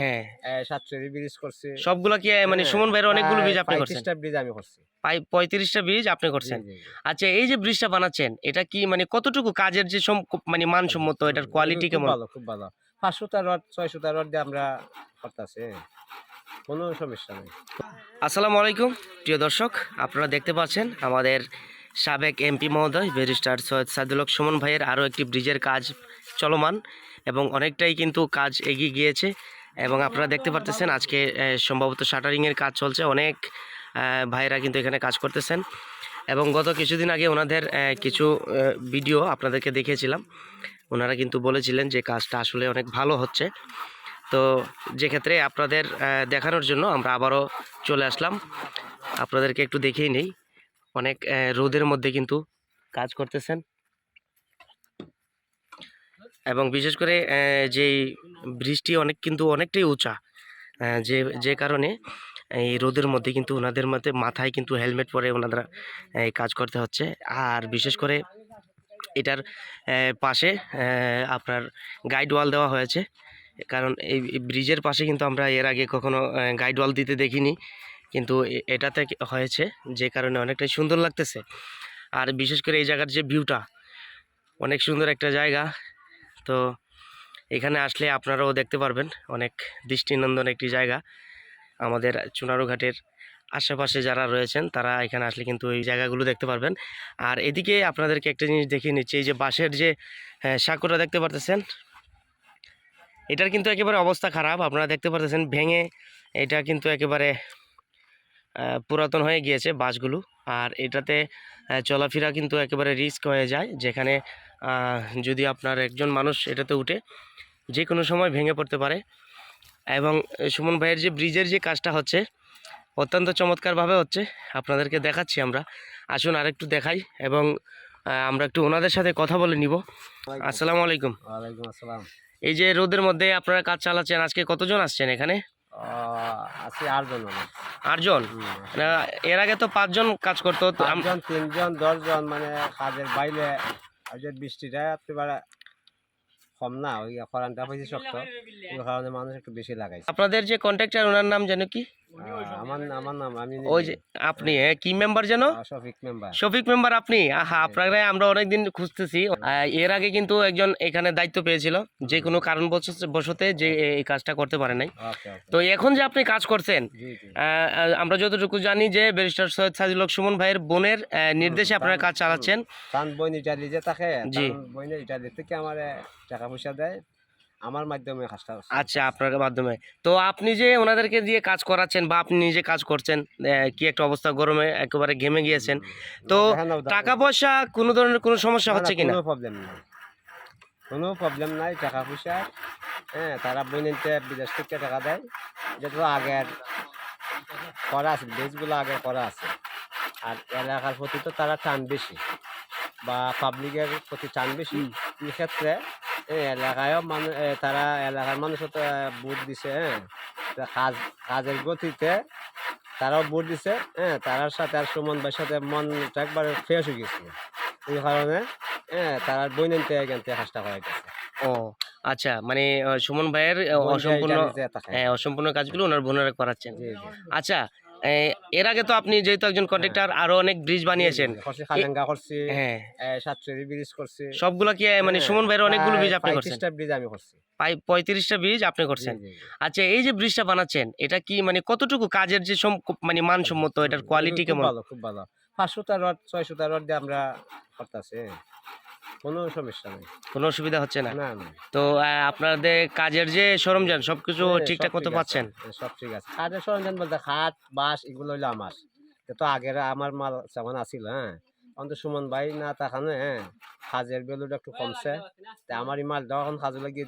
হ্যাঁ। সাতচল্লিশ ব্রিজ করছি। সবগুলা কি মানে সুমন ভাইয়ের অনেকগুলো ব্রিজ আপনি করছেন? পঁয়ত্রিশটা ব্রিজ আমি করছি। পঁয়ত্রিশটা ব্রিজ আপনি করছেন। আচ্ছা এই যে ব্রিজটা বানাচ্ছেন এটা কি মানে কতটুকু কাজের যে মানে মানসম্মত এটার কোয়ালিটি কেমন? ভালো খুব ভালো। পাঁচশোটা রড ছয়শোটা রড দিয়ে আমরা করতেছি। কোনো সমস্যা নেই। আসসালামু আলাইকুম প্রিয় দর্শক আপনারা দেখতে পাচ্ছেন আমাদের সাবেক এমপি মহোদয় ব্যারিস্টার সৈয়দ সাদুল হক সুমন ভাইয়ের আরও একটি ব্রিজের কাজ চলমান এবং অনেকটাই কিন্তু কাজ এগিয়ে গিয়েছে। এবং আপনারা দেখতে পারতেছেন আজকে সম্ভবত শাটারিংয়ের কাজ চলছে। অনেক আহ, ভাইয়েরা কিন্তু এখানে কাজ করতেছেন। এবং গত কিছুদিন আগে ওনাদের কিছু ভিডিও আপনাদেরকে দেখিয়েছিলাম। ওনারা কিন্তু বলেছিলেন যে কাজটা আসলে অনেক ভালো হচ্ছে। তো যে ক্ষেত্রে আপনাদের দেখানোর জন্য আমরা আবারও চলে আসলাম। আপনাদেরকে একটু দেখিয়ে নেই। অনেক রোদের মধ্যে কিন্তু কাজ করতেছেন। এবং বিশেষ করে যেই বৃষ্টি অনেক কিন্তু অনেকটাই উঁচা যে যে কারণে এই রোদের মধ্যে কিন্তু ওনাদের মধ্যে মাথায় কিন্তু হেলমেট পরে ওনারা কাজ করতে হচ্ছে। আর বিশেষ করে এটার পাশে আপনার গাইড ওয়াল দেওয়া হয়েছে। কারণ এই ব্রিজের পাশে কিন্তু আমরা এর আগে কখনো গাইড ওয়াল দিতে দেখিনি। কিন্তু এটাতে হয়েছে, যে কারণে অনেকটাই সুন্দর লাগতেছে। আর বিশেষ করে এই জায়গার যে ভিউটা অনেক সুন্দর একটা জায়গা। তো এখানে আসলে আপনারাও দেখতে পারবেন অনেক দৃষ্টিনন্দন একটি জায়গা। আমাদের চুনারু ঘাটের আশেপাশে যারা রয়েছেন, তারা এখানে আসলে কিন্তু এই জায়গাগুলো দেখতে পারবেন। আর এদিকে আপনাদেরকে একটা জিনিস দেখিয়ে নিচ্ছি, এই যে বাঁশের যে সাঁকোটা দেখতে পারতেছেন? এটার কিন্তু একেবারে অবস্থা খারাপ, আপনারা দেখতে পারতেছেন ভেঙে এটা কিন্তু একেবারে পুরাতন হয়ে গিয়েছে বাসগুলো আর এটাতে চলাফেরা কিন্তু একেবারে রিস্ক হয়ে যায়, যেখানে যদি আপনার একজন মানুষ এটাতে উঠে যে কোনো সময় ভেঙে পড়তে পারে। এবং সুমন ভাইয়ের যে ব্রিজের যে কাজটা হচ্ছে অত্যন্ত চমৎকারভাবে হচ্ছে। আপনাদেরকে দেখাচ্ছি আমরা। আসুন আরেকটু দেখাই এবং আমরা একটু ওনাদের সাথে কথা বলে নিব। আসসালামু আলাইকুম। ওয়ালাইকুম আসসালাম। এই যে রোদের মধ্যে আপনারা কাজ চালাচ্ছেন আজকে কতজন আসছেন এখানে? আটজন আটজন এর আগে তো পাঁচজন কাজ করতো। তিনজন দশজন মানে কাজের বাইরে আর যে বৃষ্টিটা একেবারে কম না ওই খরানটা হয়েছে শক্ত। ওই কারণে মানুষ একটু বেশি লাগাইছে। আপনাদের যে কন্ট্রাক্টর ওনার নাম জানো কি? আহ, আমার আমার নাম আমি ওই যে আপনি হ্যাঁ, কি মেম্বার যেন? শফিক মেম্বার আপনি? আহা আপনারা আমরা অনেকদিন খুঁজতেছি। এর আগে কিন্তু একজন এখানে দায়িত্ব পেয়েছিল যে কোনো কারণ বশতে যে এই কাজটা করতে পারে নাই। তো এখন যে আপনি কাজ করছেন আমরা যতটুকু জানি যে ব্যারিস্টার সৈয়দ সাজিল হক সুমন ভাইয়ের বোনের আহ, নির্দেশে আপনারা কাজ চালাচ্ছেন। তান ইটালি যে থাকে জি। বইনের ইটালি থেকে আমার টাকা পয়সা দেয়। আমার মাধ্যমে কাজটা। আচ্ছা আপনার মাধ্যমে। তো আপনি যে ওনাদেরকে দিয়ে কাজ করাচ্ছেন বা আপনি নিজে কাজ করছেন কি একটা অবস্থা? গরমে একেবারে ঘেমে গিয়েছেন। তো টাকা পয়সা কোনো ধরনের কোনো সমস্যা হচ্ছে কিনা? কোনো প্রবলেম নাই। কোনো প্রবলেম নাই টাকা পয়সা হ্যাঁ তারা বইনিতে বিদেশ থেকে টাকা দেয়। যেটা তো আগের করা আছে দেশগুলো আগে করা আছে। আর এলাকার প্রতি তো তারা টান বেশি বা পাবলিকের প্রতি টান বেশি। এই ক্ষেত্রে এই এলাকায়ও মানুষ তারা এলাকার মানুষও তো ভোট দিছে হ্যাঁ? কাজ কাজের গতিতে তারাও ভোট দিছে হ্যাঁ? তারার সাথে আর সুমন ভাইয়ের সাথে মনটা একবার ফ্রেশ হয়ে গেছে। এই কারণে হ্যাঁ তারা বইনিতে এখান থেকে কাজটা হয়ে গেছে। ও আচ্ছা মানে সুমন ভাইয়ের অসম্পূর্ণ হ্যাঁ অসম্পূর্ণ কাজগুলো ওনার বোনেরা করাচ্ছেন। আচ্ছা এর আগে তো আপনি যেহেতু একজন কন্ট্রাক্টর আরও অনেক ব্রিজ বানিয়েছেন। হ্যাঁ ব্রিজ করছি। সবগুলা কি মানে হ্যাঁ, সুমন ভাইয়ের অনেকগুলো ব্রিজ আপনি করছেন? পঁয়ত্রিশটা ব্রিজ আমি করছি। পঁয়ত্রিশটা ব্রিজ আপনি করছেন। আচ্ছা এই যে ব্রিজটা বানাচ্ছেন এটা কি মানে কতটুকু কাজের যে মানে মানসম্মত এটার কোয়ালিটি কেমন? ভালো খুব ভালো। পাঁচশোটা রড ছয়শোটা রড দিয়ে আমরা করতেছি। কোনো সমস্যা নেই। কোনো অসুবিধা হচ্ছে না? না না। তো আপনাদের কাজের যে সরঞ্জাম সবকিছু হ্যাঁ, ঠিকঠাক মতো পাচ্ছেন? সব ঠিক আছে। কাজের সরঞ্জাম বলতে হাত বাঁশ এগুলো হইল আমার। তো আগের আমার মাল যেমন আছিল হ্যাঁ। অন্ত সুমন ভাই না তাখানে হ্যাঁ। হাজের বেলুটা একটু কমছে। তা আমার এই মালটা এখন কাজে লাগিয়ে